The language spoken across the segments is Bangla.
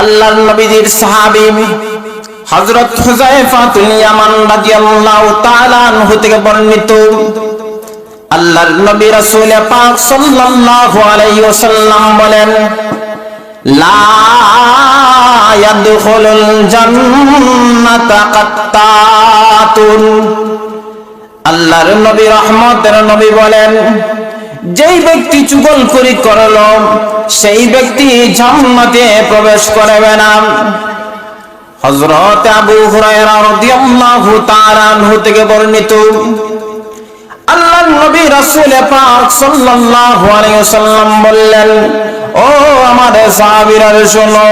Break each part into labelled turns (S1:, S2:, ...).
S1: আল্লাহর নবীদের সাহাবী হযরত হুযায়ফাতুল ইয়ামান রাদিয়াল্লাহু তাআলা আনহু থেকে বর্ণিত, আল্লাহর নবী রাসূল পাক সাল্লাল্লাহু আলাইহি ওয়াসাল্লাম বলেন, লা ইয়াদখুলুল জান্নাতা কাত্তাতুন। আল্লাহর নবী রহমতের নবী বলেন যেই ব্যক্তি চুগল করি করল, সেই ব্যক্তি জান্নাতে প্রবেশ করবে না। হযরত আবু হুরায়রা রাদিয়াল্লাহু তাআলা আনহু থেকে বর্ণিত, আল্লাহর নবী রাসূল পাক সাল্লাল্লাহু আলাইহি ওয়াসাল্লাম বললেন, ও আমার সাহাবীরা, শুনো,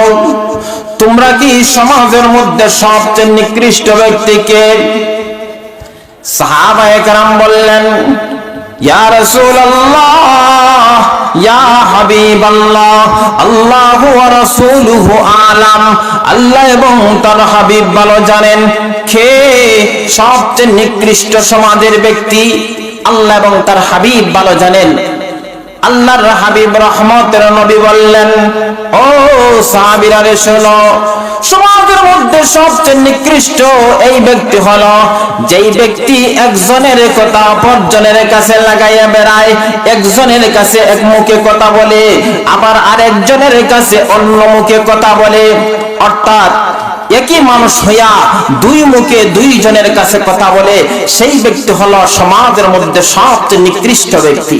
S1: তোমরা কি সমাজের মধ্যে সবচেয়ে নিকৃষ্ট ব্যক্তিকে সাহাবায়ে কেরাম বললেন হাবিব জানেন সবচেয়ে নিকৃষ্ট সমাজের ব্যক্তি? আল্লাহ এবং তার হাবিব ভালো জানেন। আল্লাহর হাবিব রহমতের নবী বললেন, ও সাহাবীরা রে সমাজের মধ্যে সবচেয়ে নিকৃষ্ট এই ব্যক্তি হলো যেই ব্যক্তি একজনের কথা কাছে লাগাইয়া বেড়ায়, একজনের কাছে এক মুখে কথা বলে, আবার আরেকজনের কাছে অন্য মুখে কথা বলে। অর্থাৎ একই মানুষ হইয়া দুই মুখে দুই জনের কাছে কথা বলে, সেই ব্যক্তি হলো সমাজের মধ্যে সবচেয়ে নিকৃষ্ট ব্যক্তি।